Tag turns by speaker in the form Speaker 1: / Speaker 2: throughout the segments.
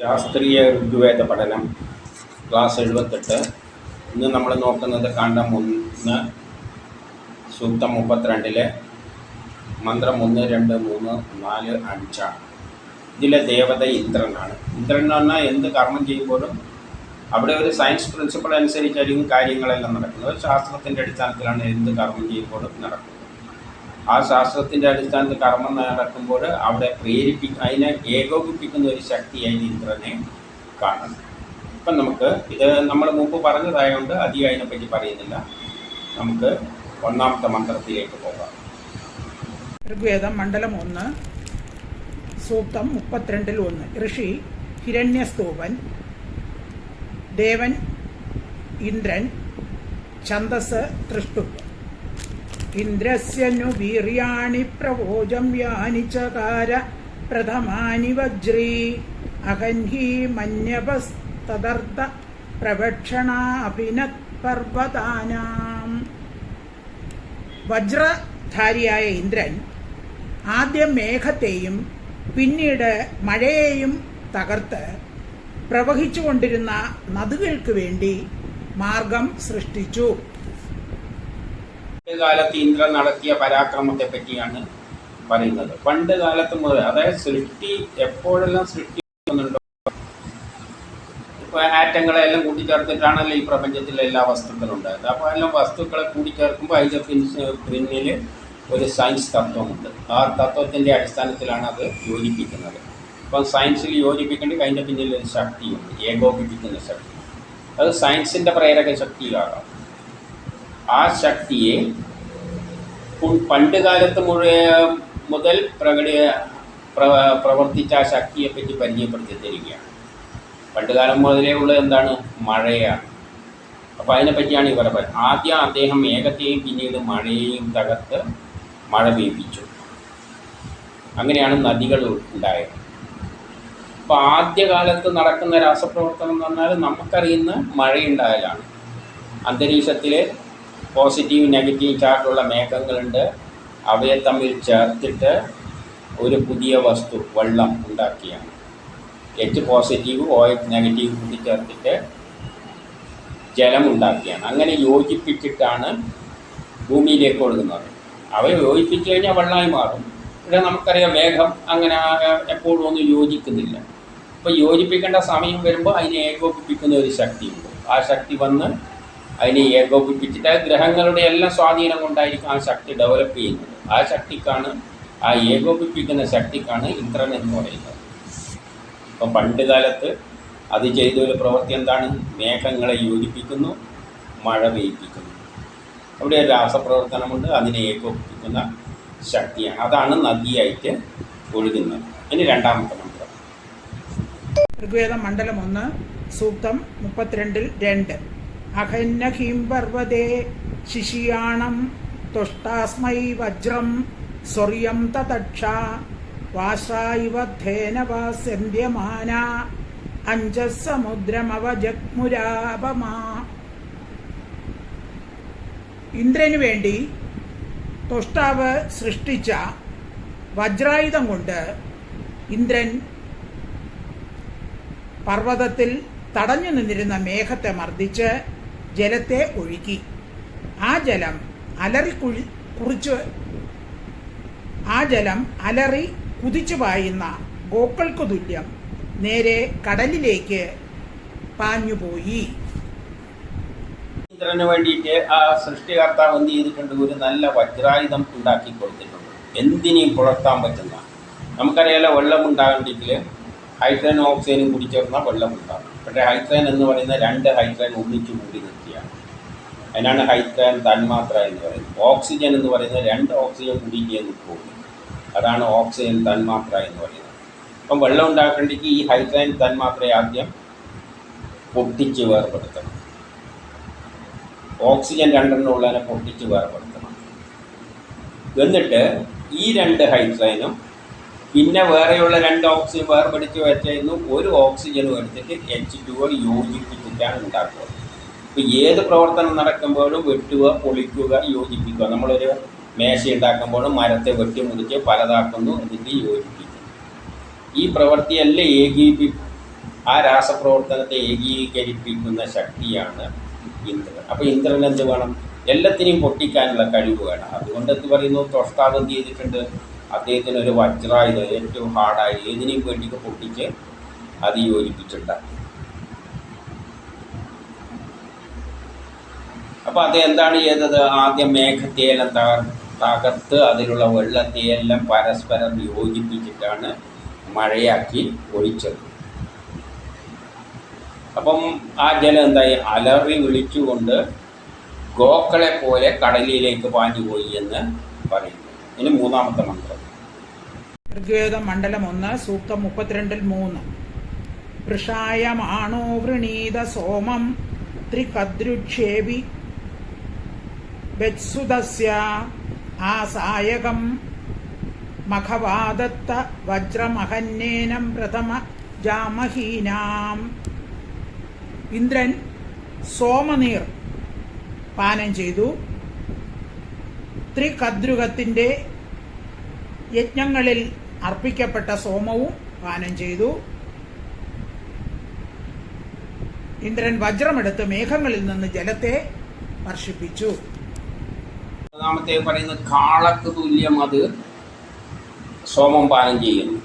Speaker 1: ശാസ്ത്രീയ ഋഗ്വേദ പഠനം ക്ലാസ് എഴുപത്തെട്ട്. ഇന്ന് നമ്മൾ നോക്കുന്നത് കാണ്ഡം ഒന്ന് സൂക്തം മുപ്പത്തിരണ്ടിലെ മന്ത്രം ഒന്ന് രണ്ട് മൂന്ന് നാല് അഞ്ചാണ് ഇതിലെ ദേവത ഇന്ദ്രനാണ്. ഇന്ദ്രൻ എന്ന് പറഞ്ഞാൽ എന്ത് കർമ്മം ചെയ്യുമ്പോഴും അവിടെ ഒരു സയൻസ് പ്രിൻസിപ്പിൾ അനുസരിച്ചായിരിക്കും കാര്യങ്ങളെല്ലാം നടക്കുന്നത്. ശാസ്ത്രത്തിന്റെ അടിസ്ഥാനത്തിലാണ് എന്ത് കർമ്മം ചെയ്യുമ്പോഴും നടക്കുന്നത്. ആ ശാസ്ത്രത്തിന്റെ അടിസ്ഥാനത്തിൽ കർമ്മം നടക്കുമ്പോൾ അവിടെ പ്രേരിപ്പിക്കുന്ന അതിനെ ഏകോപിപ്പിക്കുന്ന ഒരു ശക്തിയായി ഇന്ദ്രനെ കാണണം. ഇപ്പം നമുക്ക് ഇത് നമ്മൾ മുമ്പ് പറഞ്ഞതായതുകൊണ്ട് അധികം അതിനെപ്പറ്റി പറയുന്നില്ല. നമുക്ക് ഒന്നാമത്തെ മന്ത്രത്തിലേക്ക് പോകാം.
Speaker 2: ഋഗ്വേദം മണ്ഡലം ഒന്ന് സൂക്തം മുപ്പത്തിരണ്ടിൽ ഒന്ന്. ഋഷി ഹിരണ്യസ്തൂപൻ ദേവൻ ഇന്ദ്രൻ ഛന്ദസ് തൃഷ്ടുപ് ഇന്ദ്രസ്യനു വീര്യാണി പ്രവോജം യാനി ചകാര പ്രഥമാനി വജ്രീ. അഹൻഹി പ്രവക്ഷണാ പ്രവക്ഷണാഭിനത് പർവതാനാം വജ്രധാരിയായ ഇന്ദ്രൻ ആദ്യം മേഘത്തെയും പിന്നീട് മഴയെയും തകർത്ത് പ്രവഹിച്ചുകൊണ്ടിരുന്ന നദികൾക്ക് വേണ്ടി മാർഗം സൃഷ്ടിച്ചു.
Speaker 1: കാലത്ത് ഇന്ദ്രൻ നടത്തിയ പരാക്രമത്തെ പറ്റിയാണ് പറയുന്നത്. പണ്ട് കാലത്ത് മുതൽ അതായത് സൃഷ്ടി എപ്പോഴെല്ലാം സൃഷ്ടി ഇപ്പൊ ഇപ്പോൾ ആറ്റങ്ങളെല്ലാം കൂട്ടിച്ചേർത്തിട്ടാണല്ലോ ഈ പ്രപഞ്ചത്തിലെ എല്ലാ വസ്തുക്കളും ഉണ്ടായത് അപ്പോൾ എല്ലാം വസ്തുക്കളെ കൂട്ടിച്ചേർക്കുമ്പോൾ അതിന്റെ പിന്നിൽ ഒരു സയൻസ് തത്വമുണ്ട്. ആ തത്വത്തിന്റെ അടിസ്ഥാനത്തിലാണ് അത് യോജിപ്പിക്കുന്നത്. അപ്പം സയൻസിൽ യോജിപ്പിക്കേണ്ടി അതിന്റെ പിന്നിൽ ഒരു ശക്തിയുണ്ട്. ഏകോപിപ്പിക്കുന്ന ശക്തി. അത് സയൻസിന്റെ പ്രേരക ശക്തിയാകാം ആ ശക്തിയെ പണ്ട് കാലത്ത് മുഴുവൻ മുതൽ പ്രകടി പ്ര- പ്രവർത്തിച്ച ആ ശക്തിയെ പറ്റി പരിചയപ്പെടുത്തി തരികയാണ് പണ്ട് കാലം മുതലേ ഉള്ളത് എന്താണ്? മഴയാണ്. അപ്പോൾ അതിനെ പറ്റിയാണ് ഇവരെ പറയുന്നത് ആദ്യം അദ്ദേഹം ഏകത്തെയും പിന്നീട് മഴയെയും തകർത്ത് മഴ പെയ്പ്പിച്ചു അങ്ങനെയാണ് നദികൾ ഉണ്ടായത്. അപ്പോൾ ആദ്യകാലത്ത് നടക്കുന്ന രാസപ്രവർത്തനം എന്ന് പറഞ്ഞാൽ നമുക്കറിയുന്ന മഴയുണ്ടായാലാണ് അന്തരീക്ഷത്തിൽ പോസിറ്റീവ് നെഗറ്റീവ് ചാർജുള്ള മേഘങ്ങളുണ്ട്. അവയെ തമ്മിൽ ചേർത്തിട്ട് ഒരു പുതിയ വസ്തു വെള്ളം ഉണ്ടാക്കിയാണ്. H positive O H negative കൂടി ചേർത്തിട്ട് ജലം ഉണ്ടാക്കിയാണ്. അങ്ങനെ യോജിപ്പിച്ചിട്ടാണ് ഭൂമിയിലേക്ക് ഒഴുകുന്നത്. അവയെ യോജിപ്പിച്ചു കഴിഞ്ഞാൽ വെള്ളമായി മാറും. ഇവിടെ നമുക്കറിയാം മേഘം അങ്ങനെ എപ്പോഴും ഒന്നും യോജിക്കുന്നില്ല. അപ്പോൾ യോജിപ്പിക്കേണ്ട സമയം വരുമ്പോൾ അതിനെ ഏകോപിപ്പിക്കുന്ന ഒരു ശക്തിയുണ്ട്. ആ ശക്തി വന്ന് അതിനെ ഏകോപിപ്പിച്ചിട്ട് ഗ്രഹങ്ങളുടെ എല്ലാം സ്വാധീനം കൊണ്ടായിരിക്കും ആ ശക്തി ഡെവലപ്പ് ചെയ്യുന്നത്. ആ ശക്തിക്കാണ് ആ ഏകോപിപ്പിക്കുന്ന ശക്തിക്കാണ് ഇന്ദ്രൻ എന്ന് പറയുന്നത്. അപ്പം പണ്ട് കാലത്ത് അത് ചെയ്ത ഒരു പ്രവൃത്തി എന്താണ്? മേഘങ്ങളെ യോജിപ്പിക്കുന്നു മഴ പെയ്യിപ്പിക്കുന്നു. അവിടെ ഒരു രാസപ്രവർത്തനമുണ്ട് അതിനെ ഏകോപിപ്പിക്കുന്ന ശക്തിയാണ്. അതാണ് നദിയായിട്ട് ഒഴുകുന്നത്. ഇനി രണ്ടാമത്തെ മന്ത്രം.
Speaker 2: ഋഗ്വേദ മണ്ഡലം ഒന്ന് സൂക്തം മുപ്പത്തിരണ്ടിൽ രണ്ട്. അഹന്നഹീം പർവതേ ശിശിയാണം തുഷ്ടാസ്മൈ വജ്രം സ്വർയം തതക്ഷ വാസായിവധേനവാസ്യന്യമാന അഞ്ചസമുദ്രമവജഗ്മുരാപമാ. ഇന്ദ്രനു വേണ്ടി തുഷ്ടാവ് സൃഷ്ടിച്ച വജ്രായുധം കൊണ്ട് ഇന്ദ്രൻ പർവതത്തിൽ തടഞ്ഞു നിന്നിരുന്ന മേഘത്തെ മർദ്ദിച്ച് ജലത്തെ ഒഴുക്കി. ആ ജലം അലറി കുഴി കുറിച്ച് ആ ജലം അലറി കുതിച്ചു പായുന്ന ഗോക്കൾക്ക് തുല്യം നേരെ കടലിലേക്ക് പാഞ്ഞുപോയി.
Speaker 1: ഇന്ദ്രന് വേണ്ടിയിട്ട് ആ സൃഷ്ടികർത്താവ് എന്ത് ചെയ്തിട്ടുണ്ട്? ഒരു നല്ല വജ്രായുധം ഉണ്ടാക്കി കൊടുത്തിട്ടുണ്ട്. എന്തിനേയും പുലർത്താൻ പറ്റുന്ന? നമുക്കറിയാലോ വെള്ളം ഉണ്ടാകണമെങ്കിൽ ഹൈഡ്രജനും ഓക്സിജനും കൂടി വെള്ളം ഉണ്ടാകും. പക്ഷേ ഹൈഡ്രജൻ എന്ന് പറയുന്ന രണ്ട് ഹൈഡ്രജൻ ഒന്നിച്ചു കൂടി നിർത്തിയാണ് അതിനാണ് ഹൈഡ്രജൻ തന്മാത്ര എന്ന് പറയുന്നത്. ഓക്സിജൻ എന്ന് പറയുന്നത് രണ്ട് ഓക്സിജൻ കൂടിയിട്ടേ നിൽക്കുകയുള്ളൂ അതാണ് ഓക്സിജൻ തന്മാത്ര എന്ന് പറയുന്നത്. അപ്പം വെള്ളം ഉണ്ടാക്കേണ്ടെങ്കിൽ ഈ ഹൈഡ്രജൻ തന്മാത്രയെ ആദ്യം പൊട്ടിച്ച് വേർപെടുത്തണം. ഓക്സിജൻ രണ്ടെണ്ണം ഉള്ളതിനെ പൊട്ടിച്ച് വേർപെടുത്തണം. എന്നിട്ട് ഈ രണ്ട് ഹൈഡ്രജനും പിന്നെ വേറെയുള്ള രണ്ട് ഓക്സിജൻ വേർപെടുത്തി വെച്ചിരുന്നു ഒരു ഓക്സിജനും എടുത്തിട്ട് എച്ച് ടു യോജിപ്പിച്ചിട്ടാണ് ഉണ്ടാക്കുക. ഇപ്പോൾ ഏത് പ്രവർത്തനം നടക്കുമ്പോഴും വെട്ടുക പൊളിക്കുക യോജിപ്പിക്കുക. നമ്മളൊരു മേശ ഉണ്ടാക്കുമ്പോഴും മരത്തെ വെട്ടി മുറിച്ച് പലതാക്കുന്നു എന്നിട്ട് യോജിപ്പിക്കുക. ഈ പ്രവൃത്തിയെല്ലാം ഏകീപി ആ രാസപ്രവർത്തനത്തെ ഏകീകരിപ്പിക്കുന്ന ശക്തിയാണ് ഇന്ദ്രൻ. അപ്പോൾ ഇന്ദ്രൻ എന്ത് വേണം? എല്ലാത്തിനെയും പൊട്ടിക്കാനുള്ള കഴിവ് വേണം. അതുകൊണ്ട് എന്ത് പറയുന്നു? തൊഷ്ടാവ് എന്ത് ചെയ്തിട്ടുണ്ട്? അദ്ദേഹത്തിന് ഒരു വജ്രായുധം ഏറ്റവും ഹാർഡായി ഏതിനെയും വേണ്ടിയൊക്കെ പൊട്ടിച്ച് അത് യോജിപ്പിച്ചിട്ടുണ്ടാക്കി അപ്പോൾ അത് എന്താണ് ചെയ്തത്? ആദ്യം മേഘത്തെയെല്ലാം തകർ തകർത്ത് അതിലുള്ള വെള്ളത്തെയെല്ലാം പരസ്പരം യോജിപ്പിച്ചിട്ടാണ് മഴയാക്കി ഒഴിച്ചത്. അപ്പം ആ ജലം എന്തായി? അലറി വിളിച്ചുകൊണ്ട് ഗോക്കളെ പോലെ കടലിലേക്ക് പാഞ്ഞുപോയി എന്ന് പറയുന്നു. ഇനി മൂന്നാമത്തെ മന്ത്രം.
Speaker 2: ഋഗ്വേദം മണ്ഡലം ഒന്ന് സൂക്തം മുപ്പത്തിരണ്ടിൽ മൂന്ന്. വൃഷായമാണോ വൃണീത സോമം? ത്രികദ്രുക്ഷേപി ബത്സുതസ്യ ആസായകം. മഖവാദത്ത വജ്രമഹന്യേനം പ്രഥമ ജാമഹീനാം. ഇന്ദ്രൻ സോമനീർ പാനം ചെയ്തു. ത്രികദ്രുകത്തിന്റെ യജ്ഞങ്ങളിൽ അർപ്പിക്കപ്പെട്ട സോമവും പാനം ചെയ്തു. ഇന്ദ്രൻ വജ്രമെടുത്ത് മേഘങ്ങളിൽ നിന്ന് ജലത്തെ വർഷിപ്പിച്ചു.
Speaker 1: മൂന്നാമത്തെ പറയുന്നത് കാളക്ക് തുല്യം അത് സോമം പാനം ചെയ്യുന്നു.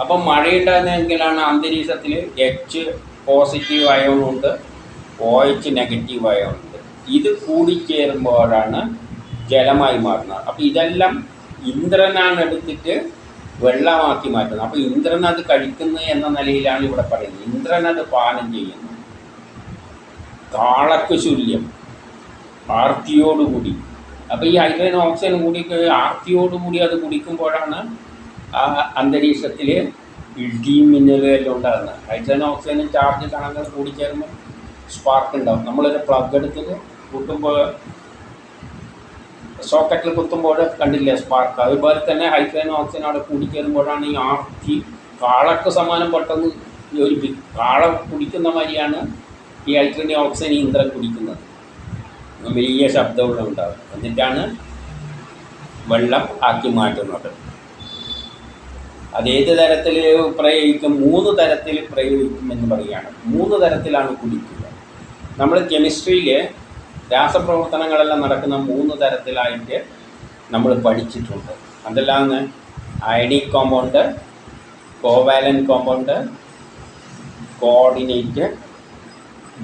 Speaker 1: അപ്പം മഴയുണ്ടാകുന്നെങ്കിലാണ് അന്തരീക്ഷത്തിൽ എച്ച് പോസിറ്റീവ് അയോണുണ്ട് ഒ എച്ച് നെഗറ്റീവ് അയോണുണ്ട് ഇത് കൂടിച്ചേരുമ്പോഴാണ് ജലമായി മാറുന്നത്. അപ്പം ഇതെല്ലാം ഇന്ദ്രനാണ് എടുത്തിട്ട് വെള്ളമാക്കി മാറ്റുന്നത്. അപ്പോൾ ഇന്ദ്രൻ അത് കഴിക്കുന്നു എന്ന നിലയിലാണ് ഇവിടെ പറയുന്നത്. ഇന്ദ്രൻ അത് പാനം ചെയ്യുന്നു. കാളക്ക് ശൂല്യം. ആർത്തിയോടുകൂടി. അപ്പോൾ ഈ ഹൈഡ്രജൻ ഓക്സിജൻ കൂടി ആർത്തിയോടുകൂടി അത് കുടിക്കുമ്പോഴാണ് ആ അന്തരീക്ഷത്തിൽ ഇടിയും മിന്നലും ഉണ്ടാകുന്നത്. ഹൈഡ്രജൻ ഓക്സിജനും ചാർജ് കണങ്ങൾ കൂടി സ്പാർക്ക് ഉണ്ടാവും. നമ്മളൊരു പ്ലഗ് എടുത്തത് കൂട്ടുമ്പോൾ സോക്കറ്റിൽ കുത്തുമ്പോൾ കണ്ടില്ലേ? സ്പാർക്ക് അതുപോലെ തന്നെ ഹൈഡ്രജൻ ഓക്സിജൻ അവിടെ കൂടിച്ചേരുമ്പോഴാണ് ഈ ആർത്തി കാളക്ക് സമാനം പെട്ടെന്ന് ഒരു കാള കുടിക്കുന്ന മാതിരിയാണ് ഈ ഹൈഡ്രജൻ ഓക്സിജൻ ഈ ഇന്ദ്രൻ കുടിക്കുന്നത്. വലിയ ശബ്ദമുള്ള ഉണ്ടാകും എന്നിട്ടാണ് വെള്ളം ആക്കി മാറ്റുന്നത്. അതേത് തരത്തിൽ പ്രയോഗിക്കും? മൂന്ന് തരത്തിൽ പ്രയോഗിക്കും എന്ന് പറയുകയാണ്. മൂന്ന് തരത്തിലാണ് കുടിക്കുക. നമ്മൾ കെമിസ്ട്രിയിൽ രാസപ്രവർത്തനങ്ങളെല്ലാം നടക്കുന്ന മൂന്ന് തരത്തിലായിട്ട് നമ്മൾ പഠിച്ചിട്ടുണ്ട്. അതെല്ലാം ID compound covalent compound coordinate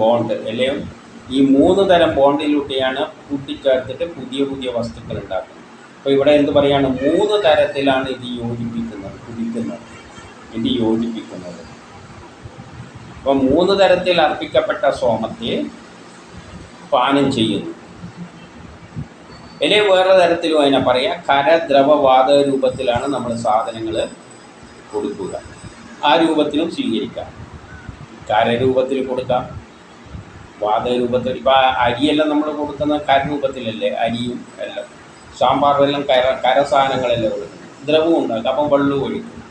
Speaker 1: bond അല്ലെങ്കിൽ ഈ മൂന്ന് തരം ബോണ്ടിലൂടെയാണ് കൂട്ടിച്ചേർത്തിട്ട് പുതിയ പുതിയ വസ്തുക്കൾ ഉണ്ടാക്കുന്നത്. അപ്പോൾ ഇവിടെ എന്ത് പറയാണ്? മൂന്ന് തരത്തിലാണ് ഇത് യോജിപ്പിക്കുന്നത് കുടിക്കുന്നത് ഇത് യോജിപ്പിക്കുന്നത്. അപ്പോൾ മൂന്ന് തരത്തിൽ അർപ്പിക്കപ്പെട്ട സോമത്തെ പാനം ചെയ്യുന്നു. ഇനി വേറെ തരത്തിലും അതിനെ പറയാം. ഖര ദ്രവ രൂപത്തിലാണ് നമ്മൾ സാധനങ്ങൾ കൊടുക്കുക. ആ രൂപത്തിലും സ്വീകരിക്കാം. കരരൂപത്തിൽ കൊടുക്കാം. വാദരൂപത്തിൽ ഇപ്പോൾ അരിയെല്ലാം നമ്മൾ കൊടുക്കുന്ന കരരൂപത്തിലല്ലേ? അരിയും എല്ലാം. സാമ്പാർ എല്ലാം കര കരസാധനങ്ങളെല്ലാം കൊടുക്കുന്നത്? ദ്രവം ഉണ്ടാക്കുക. അപ്പം വെള്ളം ഒഴിക്കും.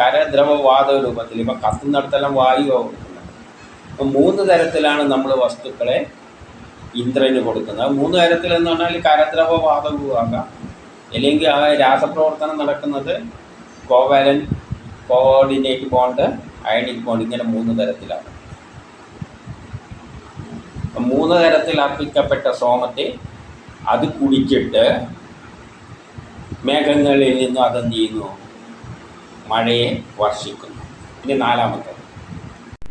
Speaker 1: കര ദ്രവ വാത രൂപത്തിൽ. ഇപ്പം കത്തുന്നിടത്തെല്ലാം വായുവാണ് കൊടുക്കുന്നത്. അപ്പം മൂന്ന് തരത്തിലാണ് നമ്മൾ വസ്തുക്കളെ ഇന്ദ്രന് കൊടുക്കുന്നത്. മൂന്ന് തരത്തിൽ എന്ന് പറഞ്ഞാൽ കരദ്രവ വാതകവും ആകാം അല്ലെങ്കിൽ ആ രാസപ്രവർത്തനം നടക്കുന്നത് covalent coordinate bond ionic bond ഇങ്ങനെ മൂന്ന് തരത്തിലാണ്. മൂന്ന് തരത്തിൽ അർപ്പിക്കപ്പെട്ട സോമത്തെ അത് കുടിച്ചിട്ട് മേഘങ്ങളിൽ നിന്നും അതെന്ത് ചെയ്യുന്നു? മഴയെ വർഷിക്കുന്നു. ഇനി നാലാമത്തെ.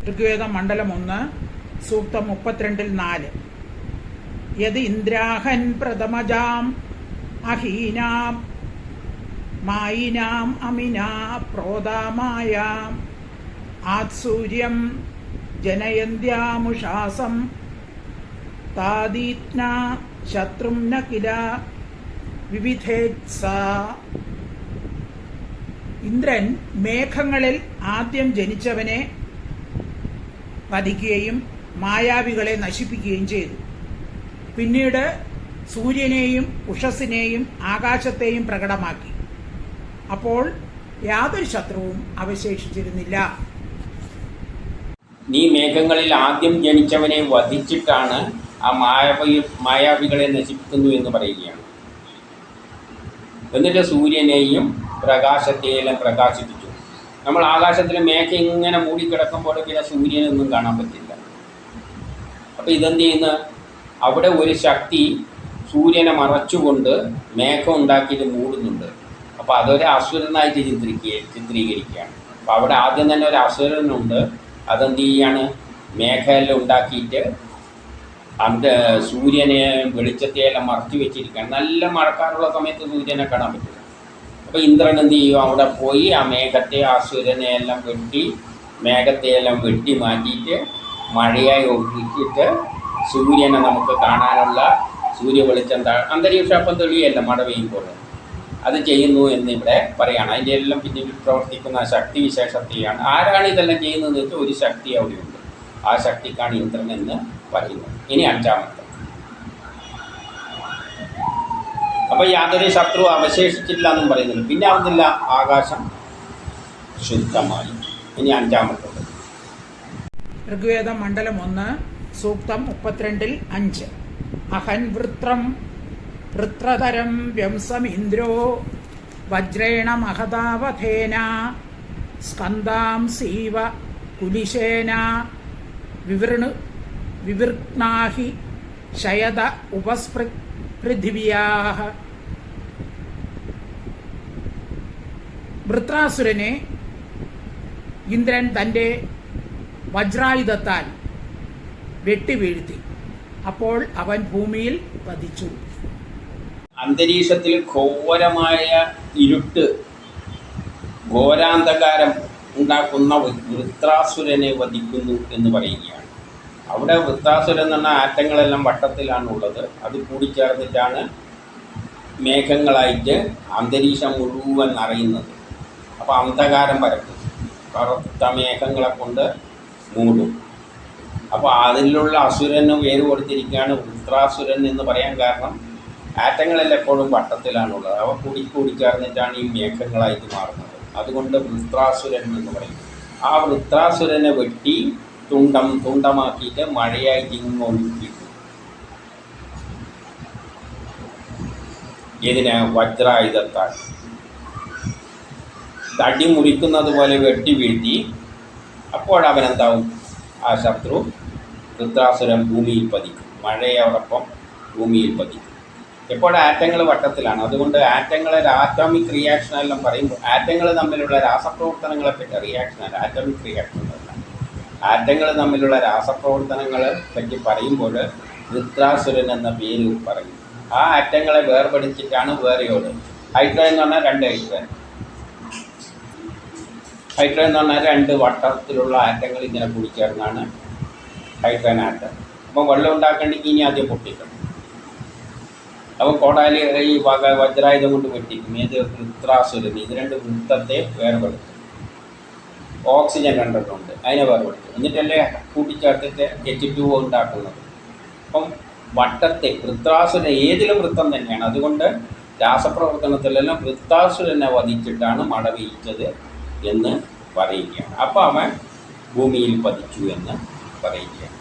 Speaker 2: ഋഗ്വേദ മണ്ഡലം ഒന്ന് സൂക്തം മുപ്പത്തിരണ്ടിൽ നാല്. യത് ഇന്ദ്രാഹൻ പ്രഥമജാം അഹീനാം മായിനാം അമിനാ പ്രോതാമായാം ആത്സൂര്യം ജനയന്ത്യാമുഷാസം താദീത്ന ശത്രും ന കില വിവിധേത്സ ഇന്ദ്രൻ മേഘങ്ങളിൽ ആദ്യം ജനിച്ചവനെ വധിക്കുകയും മായാവികളെ നശിപ്പിക്കുകയും ചെയ്തു. പിന്നീട് സൂര്യനെയും ഉഷസ്സിനെയും ആകാശത്തെയും പ്രകടമാക്കി. അപ്പോൾ യാതൊരു ശത്രുവും അവശേഷിച്ചിരുന്നില്ല.
Speaker 1: നീ മേഘങ്ങളിൽ ആദ്യം ജനിച്ചവനെ വധിച്ചിട്ടാണ് ആ മായാവി മായാവികളെ നശിപ്പിക്കുന്നു എന്ന് പറയുകയാണ്. എന്നിട്ട് സൂര്യനെയും പ്രകാശത്തെയെല്ലാം പ്രകാശിപ്പിച്ചു. നമ്മൾ ആകാശത്തിൽ മേഘ ഇങ്ങനെ മൂടിക്കിടക്കുമ്പോൾ പിന്നെ സൂര്യനൊന്നും കാണാൻ പറ്റില്ല. അപ്പോൾ ഇതെന്ത് ചെയ്യുന്ന? അവിടെ ഒരു ശക്തി സൂര്യനെ മറച്ചുകൊണ്ട് മേഘം ഉണ്ടാക്കിയിട്ട് മൂടുന്നുണ്ട്. അപ്പോൾ അതൊരു അസുരനായിട്ട് ചിത്രീകരിക്കുക ചിത്രീകരിക്കുകയാണ്. അപ്പോൾ അവിടെ ആദ്യം തന്നെ ഒരു അസുരനുണ്ട്. അതെന്ത് ചെയ്യാണ്? മേഘമെല്ലാം ഉണ്ടാക്കിയിട്ട് അന്ത സൂര്യനെ വെളിച്ചത്തെയെല്ലാം മറച്ചു വെച്ചിരിക്കുകയാണ്. നല്ല മഴക്കാറുള്ള സമയത്ത് സൂര്യനെ കാണാൻ പറ്റില്ല അപ്പോൾ ഇന്ദ്രൻ എന്ത് ചെയ്യും? അവിടെ പോയി ആ മേഘത്തെ ആ സുരനെ എല്ലാം വെട്ടി മേഘത്തെയെല്ലാം വെട്ടി മാറ്റിയിട്ട് മഴയായി ഒഴിച്ചിട്ട് സൂര്യനെ നമുക്ക് കാണാനുള്ള സൂര്യ വെളിച്ചം താ അന്തരീക്ഷം അപ്പം തെളിയല്ല മഴ പെയ്യുമ്പോൾ അത് ചെയ്യുന്നു എന്നിവിടെ പറയാണ്. അതിന്റെ എല്ലാം പിന്നിൽ പ്രവർത്തിക്കുന്ന ശക്തി വിശേഷത്തെയാണ് ആരാണ് ഇതെല്ലാം ചെയ്യുന്നതെന്ന് വെച്ചാൽ ഒരു ശക്തി അവിടെയുണ്ട്. ആ ശക്തിക്കാണ് ഇന്ദ്രൻ എന്ന് പറയുന്നത്. ഇനി അഞ്ചാമത്തെ. അപ്പൊ യാതൊരു ശത്രു അവശേഷിച്ചില്ല എന്നും പറയുന്നുണ്ട്. പിന്നെ ആവുന്നില്ല ആകാശം ശുദ്ധമായി. ഇനി അഞ്ചാമത്തെ.
Speaker 2: ഋഗ്വേദം മണ്ഡലം ഒന്ന്. സൂക്തം മുപ്പത്തിരണ്ടിൽ അഞ്ച്. അഹൻ വൃത്രം വൃത്രതരം വ്യംസം ഇന്ദ്രോ വജ്രേണ മഹതാവധേന സ്കന്ദാം സീവ കുലിശേന വിവൃണു വിവൃഗ്നാഹി ശയത ഉപസ്പൃ പൃഥിവിയാഹ. വൃത്രാസുരനെ ഇന്ദ്രൻ തന്റെ വജ്രായുധത്താൽ വെട്ടിവീഴ്ത്തി. അപ്പോൾ അവൻ ഭൂമിയിൽ പതിച്ചു.
Speaker 1: അന്തരീക്ഷത്തിൽ ഘോരമായ ഇരുട്ട് ഘോരാന്ധകാരം ഉണ്ടാക്കുന്ന വൃത്രാസുരനെ വധിക്കുന്നു എന്ന് പറയുകയാണ്. അവിടെ വൃത്താസുരൻ എന്ന് ആറ്റങ്ങളെല്ലാം വട്ടത്തിലാണുള്ളത് അത് കൂടിച്ചേർന്നിട്ടാണ് മേഘങ്ങളായിട്ട് അന്തരീക്ഷം മുഴുവൻ അറിയുന്നത് അപ്പോൾ അന്ധകാരം പരക്കും. കറുത്ത മേഘങ്ങളെ കൊണ്ട് മൂടും. അപ്പോൾ അതിലുള്ള അസുരന് പേര് കൊടുത്തിരിക്കുകയാണ് ഉത്രാസുരൻ എന്ന് പറയാൻ കാരണം ആറ്റങ്ങളെല്ലാം എപ്പോഴും വട്ടത്തിലാണുള്ളത്. അവ കൂടിക്കൂടി കൂടി ചേർന്നിട്ടാണ് ഈ മേഘങ്ങളായിട്ട് മാറുന്നത്. അതുകൊണ്ട് വൃത്രാസുരൻ എന്ന് പറയും. ആ വൃത്രാസുരനെ വെട്ടി തുണ്ടം തുണ്ടമാക്കിയിട്ട് മഴയായിട്ട് ഇങ്ങൊഴുക്കിയിട്ടു ഇതിനെ വജ്രായുധത്താൽ. തടി മുറിക്കുന്നത് പോലെ വെട്ടി വീഴ്ത്തി അപ്പോഴവനെന്താവും ആ ശത്രു വൃത്രാസുരൻ ഭൂമിയിൽ പതിക്കും. മഴയോടൊപ്പം ഭൂമിയിൽ പതിക്കും. എപ്പോഴും ആറ്റങ്ങൾ വട്ടത്തിലാണ്. അതുകൊണ്ട് ആറ്റങ്ങളെ ആറ്റോമിക് റിയാക്ഷൻ എല്ലാം പറയുമ്പോൾ ആറ്റങ്ങൾ തമ്മിലുള്ള രാസപ്രവർത്തനങ്ങളെ പറ്റി റിയാക്ഷൻ അല്ല. ആറ്റോമിക് റിയാക്ഷൻ ആറ്റങ്ങൾ തമ്മിലുള്ള രാസപ്രവർത്തനങ്ങളെ പറ്റി പറയുമ്പോൾ വൃത്രാസുരൻ എന്ന പേര് പറയും. ആ ആറ്റങ്ങളെ വേർപെടുത്തിയിട്ടാണ് വേറെയോട് ഹൈഡ്രോ എന്ന് പറഞ്ഞാൽ രണ്ട് ഹൈഡ്രോ ഹൈഡ്രോ എന്ന് പറഞ്ഞാൽ രണ്ട് വട്ടത്തിലുള്ള ആറ്റങ്ങൾ ഇങ്ങനെ കൂടിച്ചേർന്നാണ് ആറ്റം അപ്പം വെള്ളം ഉണ്ടാക്കേണ്ടി ഇനി ആദ്യം പൊട്ടിക്കണം. അപ്പം കോടാലി ഈ വക വജ്രായുധം കൊണ്ട് വെട്ടിക്കും. ഏത് വൃത്രാസുരം ഇത് രണ്ട് വൃത്തത്തെ വേർപെടുത്തും. ഓക്സിജൻ രണ്ടെണ്ണമുണ്ട്. അതിനെ വേർപെടുത്തും. എന്നിട്ടല്ലേ കൂട്ടിച്ചേർത്തിട്ട് എച്ച് ടു ഉണ്ടാക്കുന്നത്. അപ്പം വട്ടത്തെ വൃത്രാസുര ഏതിലും വൃത്തം തന്നെയാണ്. അതുകൊണ്ട് രാസപ്രവർത്തനത്തിലെല്ലാം വൃത്താസുരനെ വധിച്ചിട്ടാണ് മട പെയ്ച്ചത് എന്ന് പറയുകയാണ്. അപ്പോൾ അവൻ ഭൂമിയിൽ പതിച്ചു എന്ന് പറയുകയാണ്